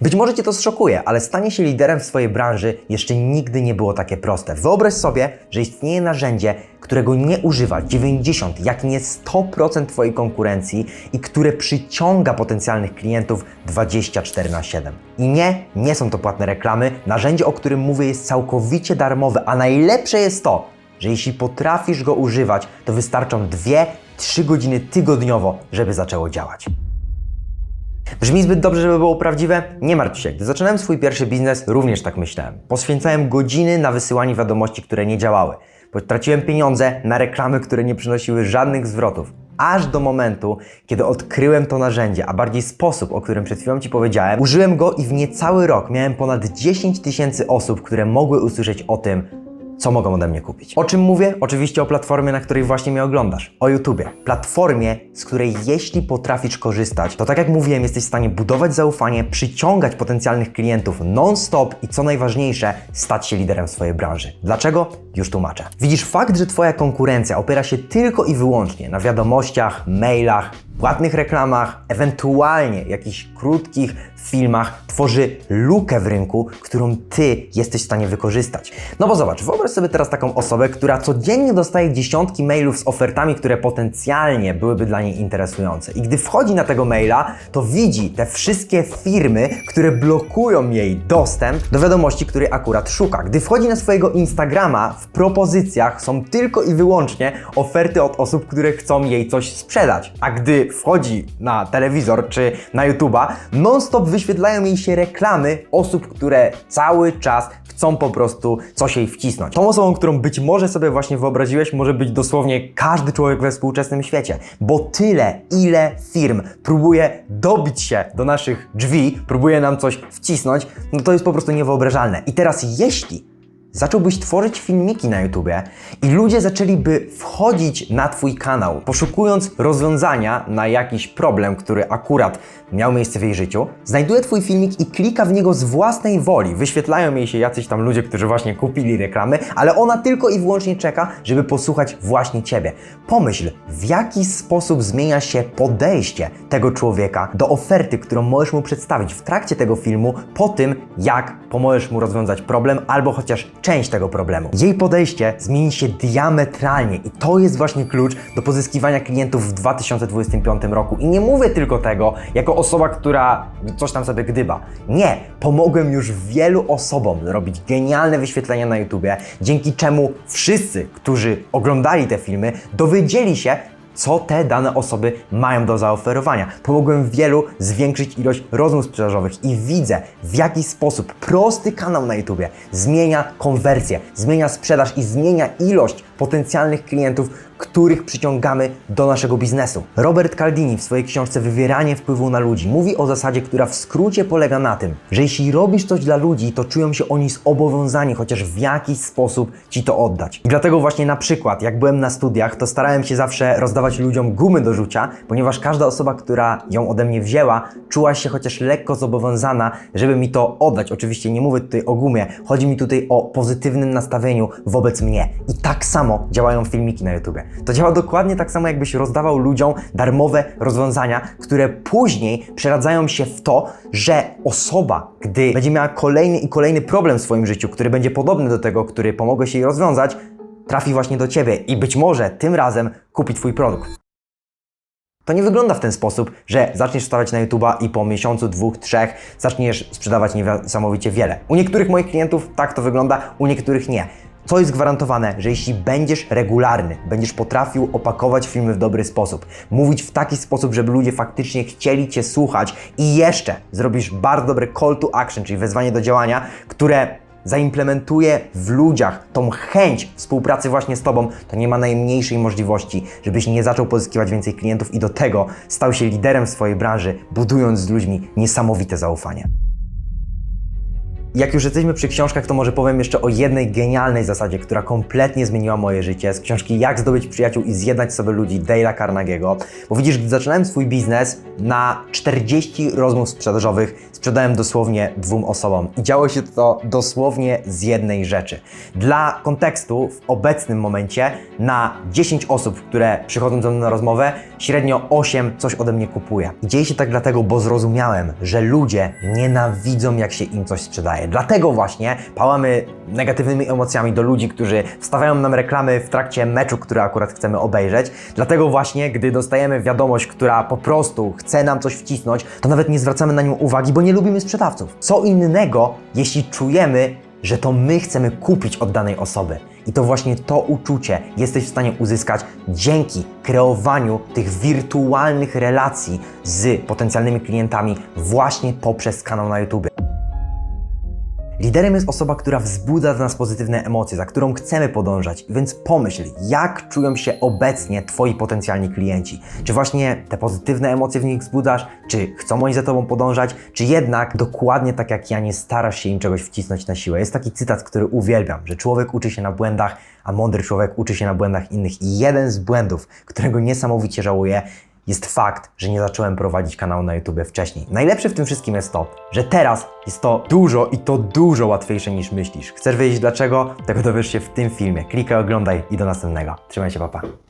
Być może Cię to zszokuje, ale stanie się liderem w swojej branży jeszcze nigdy nie było takie proste. Wyobraź sobie, że istnieje narzędzie, którego nie używa 90, jak nie 100% Twojej konkurencji i które przyciąga potencjalnych klientów 24 na 7. I nie, nie są to płatne reklamy. Narzędzie, o którym mówię, jest całkowicie darmowe, a najlepsze jest to, że jeśli potrafisz go używać, to wystarczą 2-3 godziny tygodniowo, żeby zaczęło działać. Brzmi zbyt dobrze, żeby było prawdziwe? Nie martw się. Gdy zaczynałem swój pierwszy biznes, również tak myślałem. Poświęcałem godziny na wysyłanie wiadomości, które nie działały. Potraciłem pieniądze na reklamy, które nie przynosiły żadnych zwrotów. Aż do momentu, kiedy odkryłem to narzędzie, a bardziej sposób, o którym przed chwilą Ci powiedziałem, użyłem go i w niecały rok miałem ponad 10 tysięcy osób, które mogły usłyszeć o tym, co mogą ode mnie kupić. O czym mówię? Oczywiście o platformie, na której właśnie mnie oglądasz. O YouTubie. Platformie, z której jeśli potrafisz korzystać, to tak jak mówiłem, jesteś w stanie budować zaufanie, przyciągać potencjalnych klientów non-stop i co najważniejsze, stać się liderem swojej branży. Dlaczego? Już tłumaczę. Widzisz, fakt, że Twoja konkurencja opiera się tylko i wyłącznie na wiadomościach, mailach, płatnych reklamach, ewentualnie jakichś krótkich filmach, tworzy lukę w rynku, którą Ty jesteś w stanie wykorzystać. No bo zobacz, wyobraź sobie teraz taką osobę, która codziennie dostaje dziesiątki mailów z ofertami, które potencjalnie byłyby dla niej interesujące. I gdy wchodzi na tego maila, to widzi te wszystkie firmy, które blokują jej dostęp do wiadomości, której akurat szuka. Gdy wchodzi na swojego Instagrama, w propozycjach są tylko i wyłącznie oferty od osób, które chcą jej coś sprzedać. A gdy wchodzi na telewizor czy na YouTube'a, non-stop wyświetlają jej się reklamy osób, które cały czas chcą po prostu coś jej wcisnąć. Tą osobą, którą być może sobie właśnie wyobraziłeś, może być dosłownie każdy człowiek we współczesnym świecie, bo tyle, ile firm próbuje dobić się do naszych drzwi, próbuje nam coś wcisnąć, no to jest po prostu niewyobrażalne. I teraz jeśli zacząłbyś tworzyć filmiki na YouTubie i ludzie zaczęliby wchodzić na Twój kanał, poszukując rozwiązania na jakiś problem, który akurat miał miejsce w jej życiu, znajduje Twój filmik i klika w niego z własnej woli. Wyświetlają jej się jacyś tam ludzie, którzy właśnie kupili reklamy, ale ona tylko i wyłącznie czeka, żeby posłuchać właśnie Ciebie. Pomyśl, w jaki sposób zmienia się podejście tego człowieka do oferty, którą możesz mu przedstawić w trakcie tego filmu, po tym, jak pomożesz mu rozwiązać problem albo chociaż część tego problemu. Jej podejście zmieni się diametralnie i to jest właśnie klucz do pozyskiwania klientów w 2025 roku. I nie mówię tylko tego jako osoba, która coś tam sobie gdyba. Nie, pomogłem już wielu osobom robić genialne wyświetlenia na YouTubie, dzięki czemu wszyscy, którzy oglądali te filmy, dowiedzieli się, co te dane osoby mają do zaoferowania. Pomogłem wielu zwiększyć ilość rozmów sprzedażowych i widzę, w jaki sposób prosty kanał na YouTubie zmienia konwersję, zmienia sprzedaż i zmienia ilość potencjalnych klientów, których przyciągamy do naszego biznesu. Robert Caldini w swojej książce Wywieranie wpływu na ludzi mówi o zasadzie, która w skrócie polega na tym, że jeśli robisz coś dla ludzi, to czują się oni zobowiązani chociaż w jakiś sposób ci to oddać. I dlatego właśnie na przykład, jak byłem na studiach, to starałem się zawsze rozdawać ludziom gumy do rzucia, ponieważ każda osoba, która ją ode mnie wzięła, czuła się chociaż lekko zobowiązana, żeby mi to oddać. Oczywiście nie mówię tutaj o gumie, chodzi mi tutaj o pozytywnym nastawieniu wobec mnie. I tak samo działają filmiki na YouTube. To działa dokładnie tak samo, jakbyś rozdawał ludziom darmowe rozwiązania, które później przeradzają się w to, że osoba, gdy będzie miała kolejny i kolejny problem w swoim życiu, który będzie podobny do tego, który pomogłeś jej rozwiązać, trafi właśnie do ciebie i być może tym razem kupi twój produkt. To nie wygląda w ten sposób, że zaczniesz stawiać na YouTube'a i po miesiącu, dwóch, trzech zaczniesz sprzedawać niesamowicie wiele. U niektórych moich klientów tak to wygląda, u niektórych nie. Co jest gwarantowane, że jeśli będziesz regularny, będziesz potrafił opakować filmy w dobry sposób, mówić w taki sposób, żeby ludzie faktycznie chcieli Cię słuchać i jeszcze zrobisz bardzo dobry call to action, czyli wezwanie do działania, które zaimplementuje w ludziach tą chęć współpracy właśnie z Tobą, to nie ma najmniejszej możliwości, żebyś nie zaczął pozyskiwać więcej klientów i do tego stał się liderem w swojej branży, budując z ludźmi niesamowite zaufanie. Jak już jesteśmy przy książkach, to może powiem jeszcze o jednej genialnej zasadzie, która kompletnie zmieniła moje życie z książki Jak zdobyć przyjaciół i zjednać sobie ludzi Dale'a Carnegie'ego. Bo widzisz, gdy zaczynałem swój biznes, na 40 rozmów sprzedażowych sprzedałem dosłownie dwóm osobom. I działo się to dosłownie z jednej rzeczy. Dla kontekstu, w obecnym momencie na 10 osób, które przychodzą ze mną na rozmowę, średnio 8 coś ode mnie kupuje. I dzieje się tak dlatego, bo zrozumiałem, że ludzie nienawidzą, jak się im coś sprzedaje. Dlatego właśnie pałamy negatywnymi emocjami do ludzi, którzy wstawiają nam reklamy w trakcie meczu, który akurat chcemy obejrzeć. Dlatego właśnie, gdy dostajemy wiadomość, która po prostu chce nam coś wcisnąć, to nawet nie zwracamy na nią uwagi, bo nie lubimy sprzedawców. Co innego, jeśli czujemy, że to my chcemy kupić od danej osoby. I to właśnie to uczucie jesteś w stanie uzyskać dzięki kreowaniu tych wirtualnych relacji z potencjalnymi klientami właśnie poprzez kanał na YouTube. Liderem jest osoba, która wzbudza w nas pozytywne emocje, za którą chcemy podążać, więc pomyśl, jak czują się obecnie Twoi potencjalni klienci. Czy właśnie te pozytywne emocje w nich wzbudzasz, czy chcą oni za Tobą podążać, czy jednak dokładnie tak jak ja nie starasz się im czegoś wcisnąć na siłę. Jest taki cytat, który uwielbiam, że człowiek uczy się na błędach, a mądry człowiek uczy się na błędach innych. I jeden z błędów, którego niesamowicie żałuję, jest fakt, że nie zacząłem prowadzić kanału na YouTube wcześniej. Najlepsze w tym wszystkim jest to, że teraz jest to dużo i to dużo łatwiejsze niż myślisz. Chcesz wiedzieć dlaczego? Tego dowiesz się w tym filmie. Klikaj, oglądaj i do następnego. Trzymaj się, papa.